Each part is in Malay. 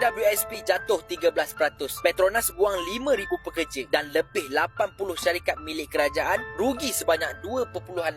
KWSP jatuh 13%. Petronas buang 5,000 pekerja dan lebih 80 syarikat milik kerajaan rugi sebanyak 2.81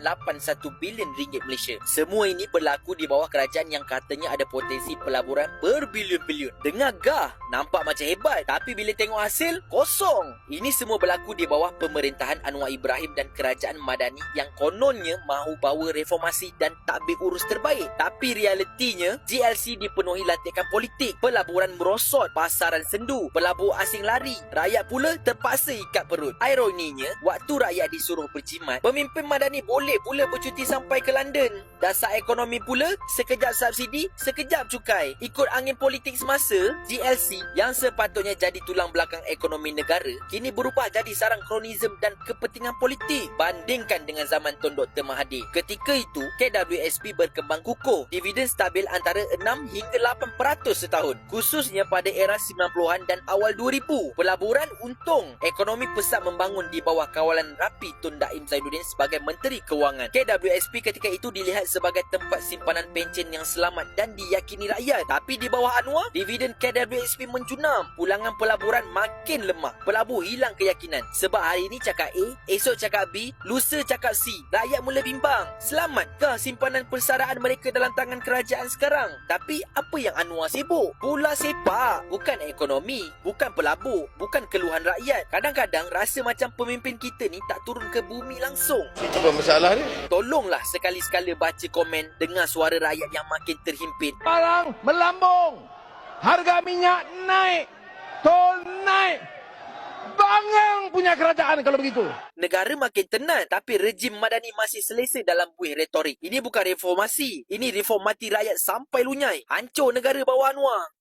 bilion ringgit Malaysia. Semua ini berlaku di bawah kerajaan yang katanya ada potensi pelaburan berbilion-bilion. Dengar gah, nampak macam hebat. Tapi bila tengok hasil, kosong. Ini semua berlaku di bawah pemerintahan Anwar Ibrahim dan kerajaan Madani yang kononnya mahu bawa reformasi dan takbir urus terbaik. Tapi realitinya, GLC dipenuhi latihan politik. Pelaburan merosot, pasaran sendu, pelabur asing lari. Rakyat pula terpaksa ikat perut. Ironinya, waktu rakyat disuruh berjimat, pemimpin Madani boleh pula bercuti sampai ke London. Dasar ekonomi pula, sekejap subsidi, sekejap cukai. Ikut angin politik semasa, GLC yang sepatutnya jadi tulang belakang ekonomi negara, kini berubah jadi sarang kronisme dan kepentingan politik. Bandingkan dengan zaman Tun Dr. Mahathir. Ketika itu, KWSP berkembang kukuh. Dividen stabil antara 6 hingga 8% setahun. Khususnya pada era 90-an dan awal 2000. Pelaburan untung. Ekonomi pesat membangun di bawah kawalan rapi Tun Daim Zainuddin sebagai Menteri Kewangan. KWSP ketika itu dilihat sebagai tempat simpanan pencen yang selamat dan diyakini rakyat. Tapi di bawah Anwar, dividen KWSP menjunam. Pulangan pelaburan makin lemah. Pelabur hilang keyakinan. Sebab hari ini cakap A, esok cakap B, lusa cakap C. Rakyat mula bimbang. Selamatkah simpanan persaraan mereka dalam tangan kerajaan sekarang? Tapi apa yang Anwar sibuk? Bola sepak. Bukan ekonomi. Bukan pelabur. Bukan keluhan rakyat. Kadang-kadang rasa macam pemimpin kita ni tak turun ke bumi langsung. Apa masalah ni? Tolonglah sekali-sekala baca komen dengar suara rakyat yang makin terhimpit. barang melambung. Harga minyak naik. Tol naik. Bangang punya kerajaan kalau begitu. Negara makin tenang tapi rejim Madani masih selesa dalam buih retorik. Ini bukan reformasi. Ini reform mati rakyat sampai lunyai. Hancur negara bawah Anwar.